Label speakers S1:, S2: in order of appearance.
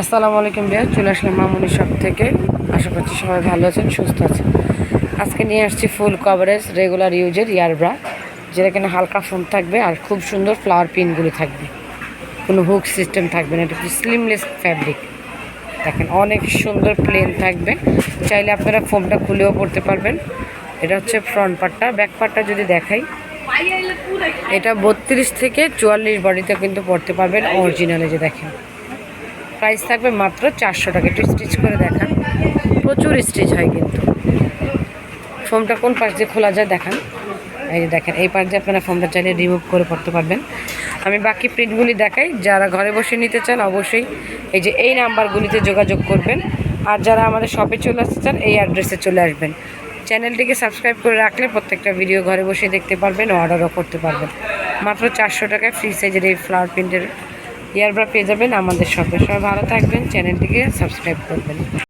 S1: আসসালামু আলাইকুম বিয়া চলে আসলাম মামুনি শপ থেকে। আশা করছি সবাই ভালো আছেন, সুস্থ আছেন। আজকে নিয়ে আসছি ফুল কভারেজ রেগুলার ইউজের ইয়ারব্রা যেটা কিনা হালকা ফোন থাকবে আর খুব সুন্দর ফ্লাওয়ার পিনগুলো থাকবে। কোনো হুক সিস্টেম থাকবে না, এটা স্লিমলেস ফ্যাব্রিক দেখেন, অনেক সুন্দর প্লেন থাকবে। চাইলে আপনারা ফোমটা খুলেও পড়তে পারবেন। এটা হচ্ছে ফ্রন্ট পার্টটা ব্যাক পার্টটা যদি দেখাই, এটা বত্রিশ থেকে চুয়াল্লিশ বডিতে কিন্তু পড়তে পারবেন। অরিজিনালে যে দেখেন। প্রাইস থাকবে মাত্র চারশো টাকা। একটু স্টিচ করে দেখান। প্রচুর স্টিচ হয় কিন্তু। ফোমটা কোন পাশ দিয়ে খোলা যায় দেখান। এই যে দেখেন, এই পাশ দিয়ে আপনারা ফোমটা চাইলে রিমুভ করে পড়তে পারবেন। আমি বাকি প্রিন্টগুলি দেখাই। যারা ঘরে বসে নিতে চান, অবশ্যই এই যে এই নাম্বারগুলিতে যোগাযোগ করবেন। আর যারা আমাদের শপে চলে আসতে চান, এই অ্যাড্রেসে চলে আসবেন। চ্যানেলটিকে সাবস্ক্রাইব করে রাখলে প্রত্যেকটা ভিডিও ঘরে বসে দেখতে পারবেন অর্ডারও করতে পারবেন। মাত্র চারশো টাকায় ফ্রি সাইজের এই ফ্লাওয়ার প্রিন্টের ইয়ারব্রা পেয়ে যাবেন আমাদের শপে সবাই ভালো থাকবেন চ্যানেলটিকে সাবস্ক্রাইব করবেন।